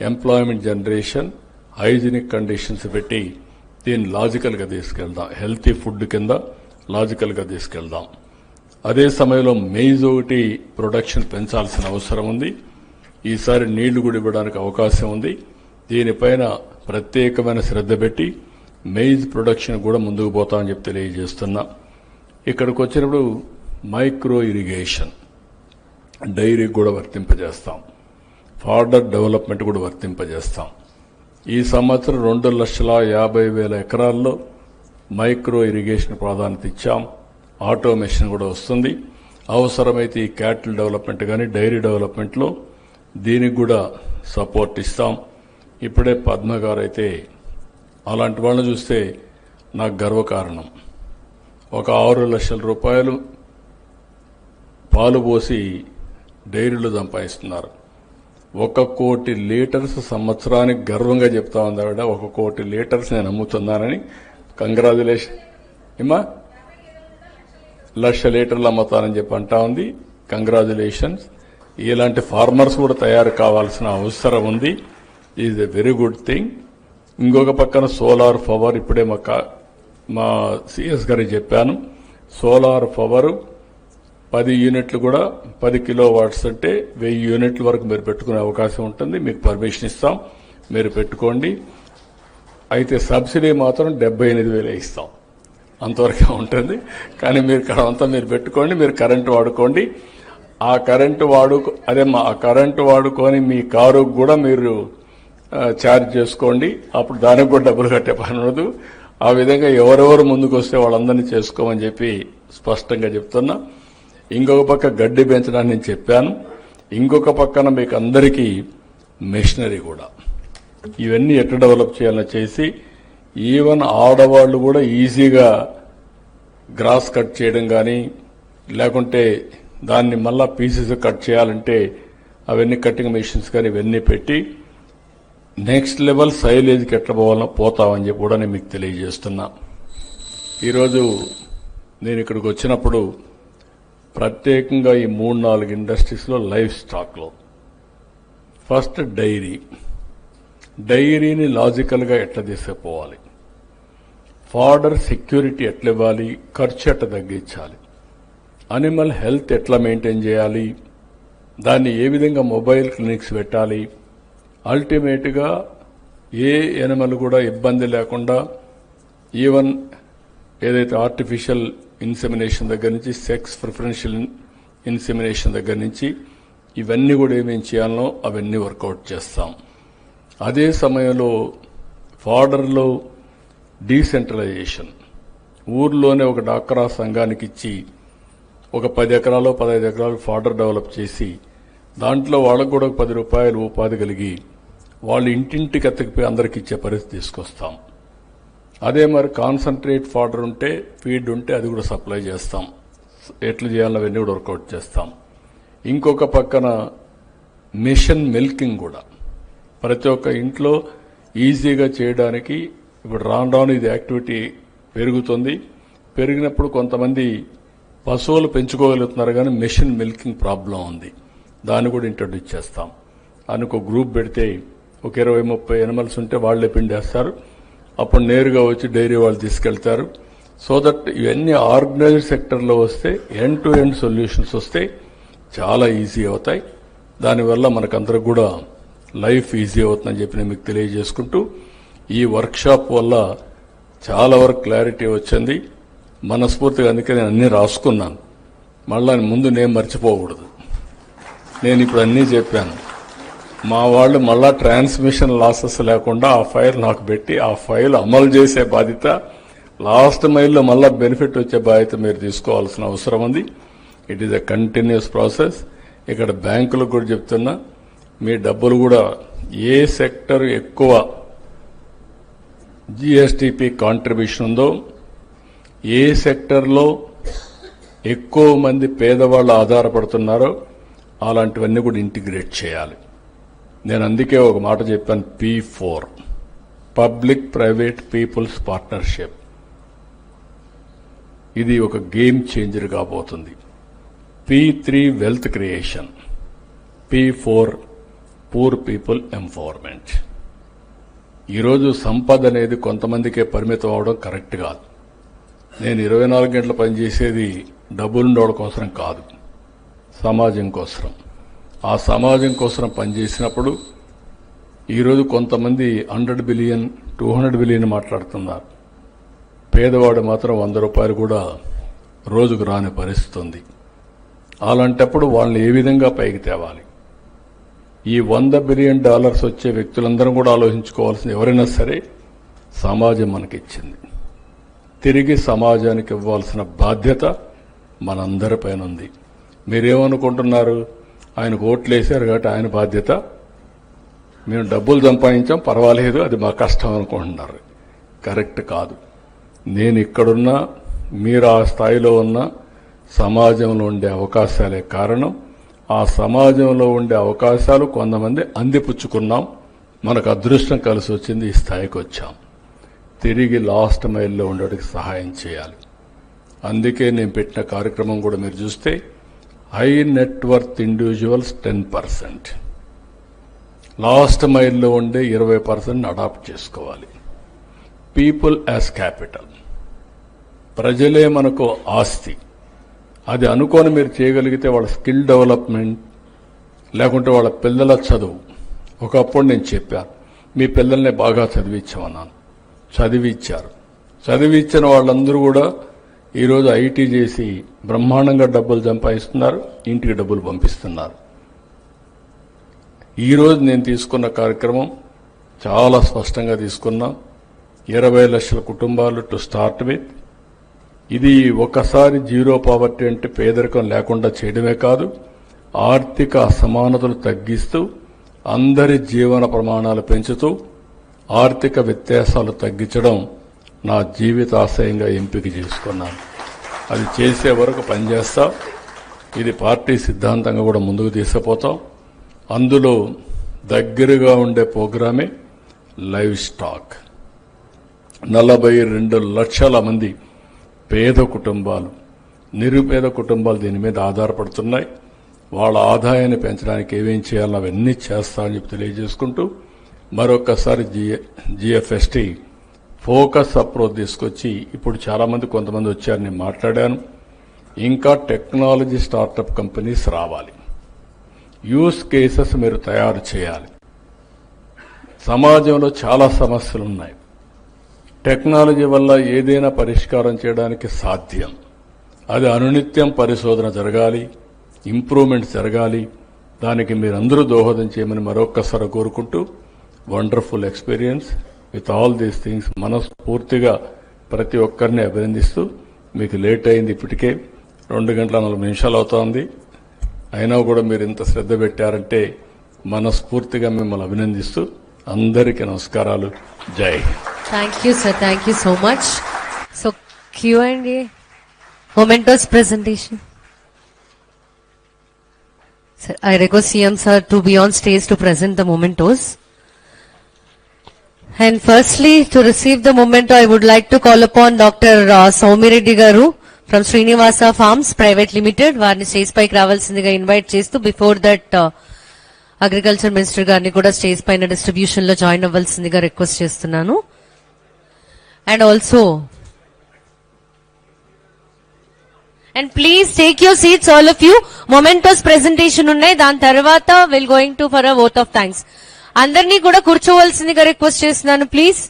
Employment generation hygienic conditions పెట్టి దీన్ని లాజికల్గా తీసుకెళ్దాం. హెల్తీ ఫుడ్ కింద లాజికల్గా తీసుకెళ్దాం. అదే సమయంలో మెయిజ్ ఒకటి ప్రొడక్షన్ పెంచాల్సిన అవసరం ఉంది. ఈసారి నీళ్ళు కూడా ఇవ్వడానికి అవకాశం ఉంది. దీనిపైన ప్రత్యేకమైన శ్రద్ధ పెట్టి మెయిజ్ ప్రొడక్షన్ కూడా ముందుకు పోతామని చెప్పి తెలియజేస్తున్నా. ఇక్కడికి వచ్చినప్పుడు మైక్రో ఇరిగేషన్ డైరీ కూడా వర్తింపజేస్తాం. ఫార్డర్ డెవలప్మెంట్ కూడా వర్తింపజేస్తాం. ఈ సంవత్సరం రెండు లక్షల యాభై వేల ఎకరాల్లో మైక్రో ఇరిగేషన్ ప్రాధాన్యత ఇచ్చాం. ఆటోమేషన్ కూడా వస్తుంది. అవసరమైతే ఈ క్యాటిల్ డెవలప్మెంట్ కానీ డైరీ డెవలప్మెంట్లో దీనికి కూడా సపోర్ట్ ఇస్తాం. ఇప్పుడే పద్మ గారు అయితే అలాంటి వాళ్ళని చూస్తే నాకు గర్వకారణం. ఒక ఆరు లక్షల రూపాయలు పాలు పోసి డైరీలు సంపాదిస్తున్నారు. ఒక కోటి లీటర్స్ సంవత్సరానికి గర్వంగా చెప్తా ఉంది ఆవిడ. ఒక కోటి లీటర్స్ నేను అమ్ముతున్నానని కంగ్రాచులేషన్ ఏమా లక్ష లీటర్లు అమ్ముతానని చెప్పి అంటా ఉంది. కంగ్రాచులేషన్స్ ఇలాంటి ఫార్మర్స్ కూడా తయారు కావాల్సిన అవసరం ఉంది. Is a very good thing ఇంకొక పక్కన సోలార్ పవర్ ఇప్పుడే మా కా- మా సిఎస్ గారికి చెప్పాను. సోలార్ పవరు పది యూనిట్లు కూడా పది కిలో వాట్స్ అంటే వెయ్యి యూనిట్ల వరకు మీరు పెట్టుకునే అవకాశం ఉంటుంది. మీకు పర్మిషన్ ఇస్తాం. మీరు పెట్టుకోండి. అయితే సబ్సిడీ మాత్రం డెబ్బై ఎనిమిది వేలే ఇస్తాం. అంతవరకే ఉంటుంది. కానీ మీరు అంతా మీరు పెట్టుకోండి. మీరు కరెంటు వాడుకోండి. ఆ కరెంటు వాడు అదే మా ఆ కరెంటు వాడుకొని మీ కారు కూడా మీరు ఛార్జ్ చేసుకోండి. అప్పుడు దానికి కూడా డబ్బులు కట్టే పని ఉండదు. ఆ విధంగా ఎవరెవరు ముందుకు వస్తే వాళ్ళందరినీ చేసుకోమని చెప్పి స్పష్టంగా చెప్తున్నా. ఇంకొక పక్క గడ్డి పెంచడానికి నేను చెప్పాను. ఇంకొక పక్కన మీకు అందరికీ మెషినరీ కూడా. ఇవన్నీ ఎట్లా డెవలప్ చేయాలని చేసి ఈవెన్ ఆడవాళ్ళు కూడా ఈజీగా గ్రాస్ కట్ చేయడం కానీ లేకుంటే దాన్ని మళ్ళా పీసెస్ కట్ చేయాలంటే అవన్నీ కటింగ్ మెషిన్స్ కానీ ఇవన్నీ పెట్టి నెక్స్ట్ లెవెల్ సైలేజ్కి ఎట్లా పోవాలో పోతామని చెప్పి కూడా నేను మీకు తెలియజేస్తున్నా. ఈరోజు నేను ఇక్కడికి వచ్చినప్పుడు ప్రత్యేకంగా ఈ మూడు నాలుగు ఇండస్ట్రీస్లో లైఫ్ స్టాక్లో. First dairy. డైరీని లాజికల్గా ఎట్లా తీసుకుపోవాలి? ఫార్డర్ సెక్యూరిటీ ఎట్లా ఇవ్వాలి ఖర్చు ఎట్లా తగ్గించాలి? అనిమల్ హెల్త్ ఎట్లా మెయింటైన్ చేయాలి? దాన్ని ఏ విధంగా మొబైల్ క్లినిక్స్ పెట్టాలి? అల్టిమేట్గా ఏ ఎనిమల్ కూడా ఇబ్బంది లేకుండా ఈవెన్ ఏదైతే ఆర్టిఫిషియల్ ఇన్సెమినేషన్ దగ్గర నుంచి సెక్స్ ప్రిఫరెన్షియల్ ఇన్సెమినేషన్ దగ్గర నుంచి ఇవన్నీ కూడా ఏమేం చేయాలనో అవన్నీ వర్కౌట్ చేస్తాం. అదే సమయంలో ఫార్డర్లో డీసెంట్రలైజేషన్ ఊర్లోనే ఒక డాక్రా సంఘానికి ఇచ్చి ఒక పది ఎకరాలు పదహైదు ఎకరాలు ఫార్డర్ డెవలప్ చేసి దాంట్లో వాళ్ళకు కూడా ఒక పది రూపాయలు ఉపాధి కలిగి వాళ్ళు ఇంటింటికి ఎత్తకపోయి అందరికి ఇచ్చే పరిస్థితి తీసుకొస్తాం. అదే మరి కాన్సన్ట్రేట్ ఫార్డర్ ఉంటే ఫీడ్ ఉంటే అది కూడా సప్లై చేస్తాం. ఎట్లా చేయాలో అవన్నీ కూడా వర్కౌట్ చేస్తాం. ఇంకొక పక్కన మిషన్ మిల్కింగ్ కూడా. ప్రతి ఒక్క ఇంట్లో ఈజీగా చేయడానికి ఇప్పుడు రాను రాను ఇది యాక్టివిటీ పెరుగుతుంది. పెరిగినప్పుడు కొంతమంది పశువులు పెంచుకోగలుగుతున్నారు కానీ మెషిన్ మిల్కింగ్ ప్రాబ్లం ఉంది. దాన్ని కూడా ఇంట్రడ్యూస్ చేస్తాం. అనుకో గ్రూప్ పెడితే ఒక ఇరవై ముప్పై ఎనిమల్స్ ఉంటే వాళ్ళే పిండేస్తారు అప్పుడు నేరుగా వచ్చి డైరీ వాళ్ళు తీసుకెళ్తారు. సో దట్ ఇవన్నీ ఆర్గనైజ్డ్ సెక్టర్లో వస్తే ఎండ్ టు ఎండ్ సొల్యూషన్స్ వస్తే చాలా ఈజీ అవుతాయి. దానివల్ల మనకందరికి కూడా లైఫ్ ఈజీ అవుతుందని చెప్పి నేను మీకు తెలియజేసుకుంటూ ఈ వర్క్షాప్ వల్ల చాలా వరకు క్లారిటీ వచ్చింది. మనస్ఫూర్తిగా అందుకే నేను అన్నీ రాసుకున్నాను. మళ్ళీ ముందు నేను మర్చిపోకూడదు. నేను ఇప్పుడు అన్నీ చెప్పాను. మా వాళ్ళు మళ్ళా ట్రాన్స్మిషన్ లాసెస్ లేకుండా ఆ ఫైల్ నాకు పెట్టి ఆ ఫైల్ అమలు చేసే బాధ్యత లాస్ట్ మైల్లో మళ్ళా బెనిఫిట్ వచ్చే బాధ్యత మీరు తీసుకోవాల్సిన అవసరం ఉంది. It is a continuous process ఇక్కడ బ్యాంకులకు కూడా చెప్తున్నా మీ డబ్బులు కూడా ఏ సెక్టర్ ఎక్కువ జిఎస్టిపి కాంట్రిబ్యూషన్ ఉందో ఏ సెక్టర్లో ఎక్కువ మంది పేదవాళ్ళు ఆధారపడుతున్నారో అలాంటివన్నీ కూడా ఇంటిగ్రేట్ చేయాలి. నేను అందుకే ఒక మాట చెప్పాను P four public private people's partnership ఇది ఒక గేమ్ చేంజర్ కాబోతుంది. P three wealth creation P four poor people empowerment ఈరోజు సంపద అనేది కొంతమందికే పరిమితం అవడం కరెక్ట్ కాదు. నేను ఇరవై నాలుగు గంటలు పనిచేసేది డబ్బులుండవడం కోసం కాదు. సమాజం కోసం ఆ సమాజం కోసం పనిచేసినప్పుడు ఈరోజు కొంతమంది hundred billion two hundred billion మాట్లాడుతున్నారు. పేదవాడు మాత్రం వంద రూపాయలు కూడా రోజుకు రాని పరిస్థితి ఉంది అలాంటప్పుడు వాళ్ళని ఏ విధంగా పైకి తేవాలి? ఈ వంద బిలియన్ డాలర్స్ వచ్చే వ్యక్తులందరం కూడా ఆలోచించుకోవాల్సింది ఎవరైనా సరే సమాజం మనకిచ్చింది. తిరిగి సమాజానికి ఇవ్వాల్సిన బాధ్యత మనందరిపైన ఉంది మీరేమనుకుంటున్నారు? ఆయనకు ఓట్లు వేశారు కాబట్టి ఆయన బాధ్యత. మేము డబ్బులు సంపాదించాం పర్వాలేదు అది మా కష్టం అనుకుంటున్నారు. కరెక్ట్ కాదు. నేను ఇక్కడున్నా మీరు ఆ స్థాయిలో ఉన్న సమాజంలో ఉండే అవకాశాలే కారణం. ఆ సమాజంలో ఉండే అవకాశాలు కొంతమంది అందిపుచ్చుకున్నాం. మనకు అదృష్టం కలిసి వచ్చింది ఈ స్థాయికి వచ్చాం. తిరిగి లాస్ట్ మైల్లో ఉండడానికి సహాయం చేయాలి. అందుకే నేను పెట్టిన కార్యక్రమం కూడా మీరు చూస్తే high net worth individuals ten percent last మైల్లో ఉండే ఇరవై పర్సెంట్ అడాప్ట్ చేసుకోవాలి. పీపుల్ యాజ్ క్యాపిటల్ ప్రజలే మనకు ఆస్తి. అది అనుకొని మీరు చేయగలిగితే వాళ్ళ స్కిల్ డెవలప్మెంట్ లేకుంటే వాళ్ళ పిల్లల చదువు. ఒకప్పుడు నేను చెప్పాను మీ పిల్లల్ని బాగా చదివించమన్నాను. చదివిచ్చారు. చదివిచ్చిన వాళ్ళందరూ కూడా ఈరోజు ఐటీ చేసి బ్రహ్మాండంగా డబ్బులు సంపాదిస్తున్నారు ఇంటికి డబ్బులు పంపిస్తున్నారు. ఈరోజు నేను తీసుకున్న కార్యక్రమం చాలా స్పష్టంగా తీసుకున్నాం. ఇరవై లక్షల కుటుంబాలు టు స్టార్ట్ విత్ ఇది ఒకసారి జీరో పావర్టీ అంటే పేదరికం లేకుండా చేయడమే కాదు ఆర్థిక అసమానతలు తగ్గిస్తూ అందరి జీవన ప్రమాణాలు పెంచుతూ ఆర్థిక వ్యత్యాసాలు తగ్గించడం నా జీవితాశయంగా ఎంపిక చేసుకున్నాను. అది చేసే వరకు పనిచేస్తా. ఇది పార్టీ సిద్ధాంతంగా కూడా ముందుకు తీసుకుపోతాం. అందులో దగ్గరగా ఉండే ప్రోగ్రామే లైవ్ స్టాక్. నలభై రెండు లక్షల మంది పేద కుటుంబాలు నిరుపేద కుటుంబాలు దీని మీద ఆధారపడుతున్నాయి. వాళ్ళ ఆదాయాన్ని పెంచడానికి ఏమేం చేయాలో అవన్నీ చేస్తామని చెప్పి తెలియజేసుకుంటూ మరొకసారి జిఎ జిఎఫ్ఎస్టి ఫోకస్ అప్రోచ్ తీసుకొచ్చి ఇప్పుడు చాలామంది కొంతమంది వచ్చారు నేను మాట్లాడాను. ఇంకా టెక్నాలజీ స్టార్టప్ కంపెనీస్ రావాలి. యూస్ కేసెస్ మీరు తయారు చేయాలి. సమాజంలో చాలా సమస్యలు ఉన్నాయి. టెక్నాలజీ వల్ల ఏదైనా పరిష్కారం చేయడానికి సాధ్యం. అది అనునిత్యం పరిశోధన జరగాలి ఇంప్రూవ్మెంట్ జరగాలి. దానికి మీరందరూ దోహదం చేయమని మరొక్కసారి కోరుకుంటూ wonderful experience with all these things మనస్ఫూర్తిగా ప్రతి ఒక్కరిని అభినందిస్తూ మీకు లేట్ అయింది ఇప్పటికే. రెండు గంటల నలభై నిమిషాలు అవుతోంది. అయినా కూడా మీరు ఇంత శ్రద్ధ పెట్టారంటే మనస్ఫూర్తిగా మిమ్మల్ని అభినందిస్తూ అందరికీ నమస్కారాలు. జై thank you sir thank you so much so queue and mementos presentation sir I request CM sir to be on stage to present the mementos And firstly, to receive the memento, I would like to call upon Dr. Uh, Saumireddy Garu from Srinivasa Farms Private Limited. వారిని stage పైకి రావాల్సిందిగా invite చేస్తూ before that agriculture minister గారిని కూడా stage పైన డిస్ట్రిబ్యూషన్లో join అవ్వాల్సిందిగా request చేస్తున్నాను and also and please take your seats all of you mementos presentation ఉన్నాయి దాని తర్వాత will going to for a vote of thanks అందరినీ కూడా కూర్చోవలసిందిగా రిక్వెస్ట్ చేస్తున్నాను ప్లీజ్.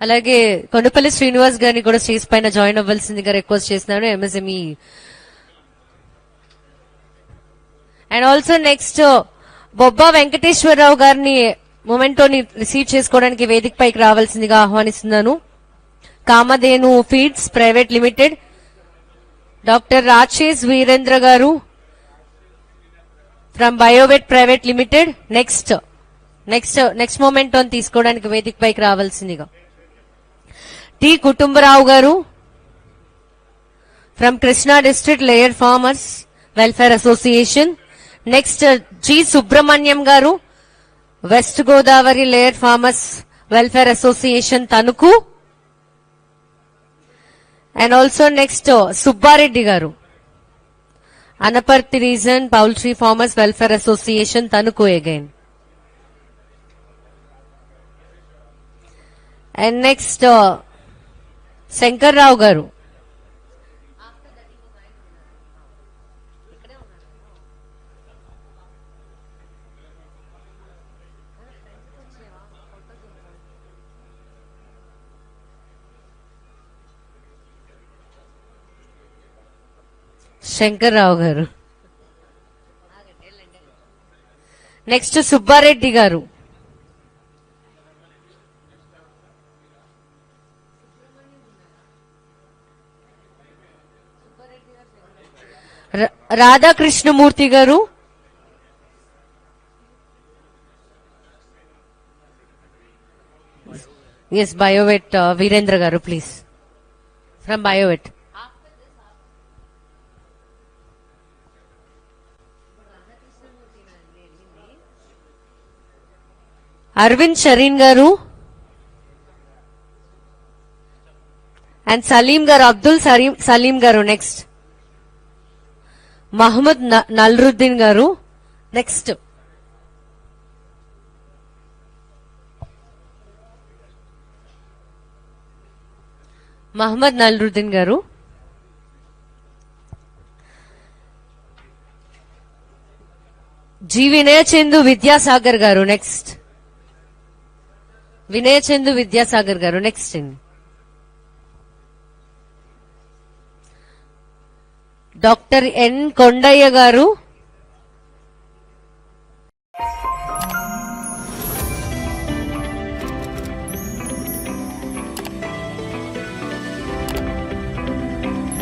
అలాగే కొండపల్లి శ్రీనివాస్ గారిని కూడా స్టేజ్ పైన జాయిన్ అవ్వాల్సిందిగా రిక్వెస్ట్ చేస్తున్నాను MSME. And also next Bobba Venkateswararao గారిని మొమెంటోని రిసీవ్ చేసుకోవడానికి వేదిక పైకి రావాల్సిందిగా ఆహ్వానిస్తున్నాను. Kamadhenu feeds private limited. Doctor Rajesh Virendra garu from Biovet private limited. Next next next మొమెంటోని తీసుకోవడానికి వేదిక పైకి రావాల్సిందిగా. T Kutumbarao garu from Krishna district layer farmers welfare association. Next G Subrahmanyam garu west Godavari layer farmers welfare association Tanuku. And also next Subbareddy garu. Anaparthi region poultry farmers welfare association Tanuku again and next Shankar Rao garu. Shankarrao garu. Next Subbareddy గారు. రాధాకృష్ణమూర్తి గారు. Yes Biovet Virendra garu please from Biovet Arvind Shareen garu and Salim గారు అబ్దుల్ సలీం సలీం గారు next. Mohammed న- నల్రుద్దీన్ గారు next. Mohammed నల్రుద్దీన్ గారు. G. వినయ చందు విద్యాసాగర్ గారు next. వినయచందు Vidyasagar గారు నెక్స్ట్ అండి డాక్టర్ ఎన్ కొండయ్య గారు